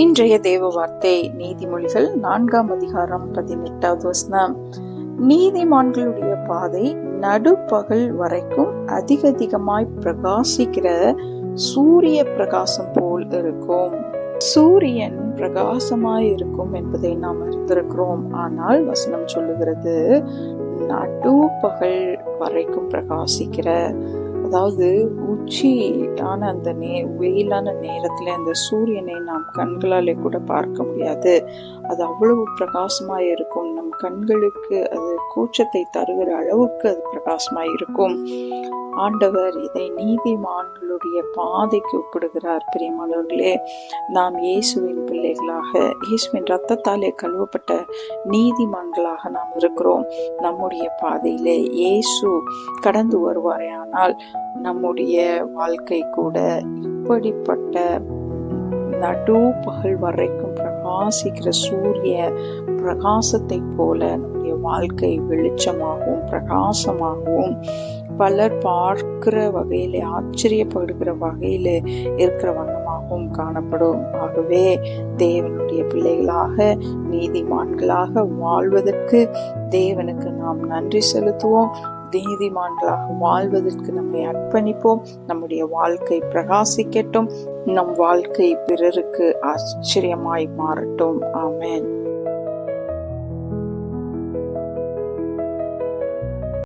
இன்றைய தேவ வார்த்தை நீதிமொழிகள் நான்காம் அதிகாரம் பதினெட்டாவது வசனம். நீதிமான்களுடைய பாதை நடுப்பகல் வரைக்கும் அதிக அதிகமாய் பிரகாசிக்கிற சூரிய பிரகாசம் போல் இருக்கும். சூரியன் பிரகாசமாய் இருக்கும் என்பதை நாம் அறிந்திருக்கிறோம். ஆனால் வசனம் சொல்லுகிறது நடுப்பகல் வரைக்கும் பிரகாசிக்கிற அதாவது உச்சியான அந்த நே வெயிலான நேரத்தில் அந்த சூரியனை நாம் கண்களாலே கூட பார்க்க முடியாது. அது அவ்வளவு பிரகாசமாக இருக்கும். நம் கண்களுக்கு அது கூச்சத்தை தருகிற அளவுக்கு அது பிரகாசமாக இருக்கும். ஆண்டவர் இதை நீதிமான்களுடைய பாதைக்கு ஒப்பிடுகிறார் பிரியமானவர்களே. நாம் இயேசுவின் பிள்ளைகளாக இயேசுவின் ரத்தத்தாலே கழுவப்பட்ட நீதிமான்களாக நாம் இருக்கிறோம். நம்முடைய பாதையிலே இயேசு கடந்து வருவாரே ஆனால் நம்முடைய வாழ்க்கை கூட இப்படிப்பட்ட நடு பகல் வரைக்கும் பிரகாசிக்கிற சூரிய பிரகாசத்தை போல நம்முடைய வாழ்க்கை வெளிச்சமாகவும் பிரகாசமாகவும் பலர் பார்க்கிற வகையில் ஆச்சரியப்படுகிற வகையில் இருக்கிற வண்ணமாகவும் காணப்படும். ஆகவே தேவனுடைய பிள்ளைகளாக நீதிமான்களாக வாழ்வதற்கு தேவனுக்கு நாம் நன்றி செலுத்துவோம். நீதிமான்களாக வாழ்வதற்கு நம்மை அர்ப்பணிப்போம். நம்முடைய வாழ்க்கை பிரகாசிக்கட்டும். நம் வாழ்க்கை பிறருக்கு ஆச்சரியமாய் மாறட்டும். ஆமேன்.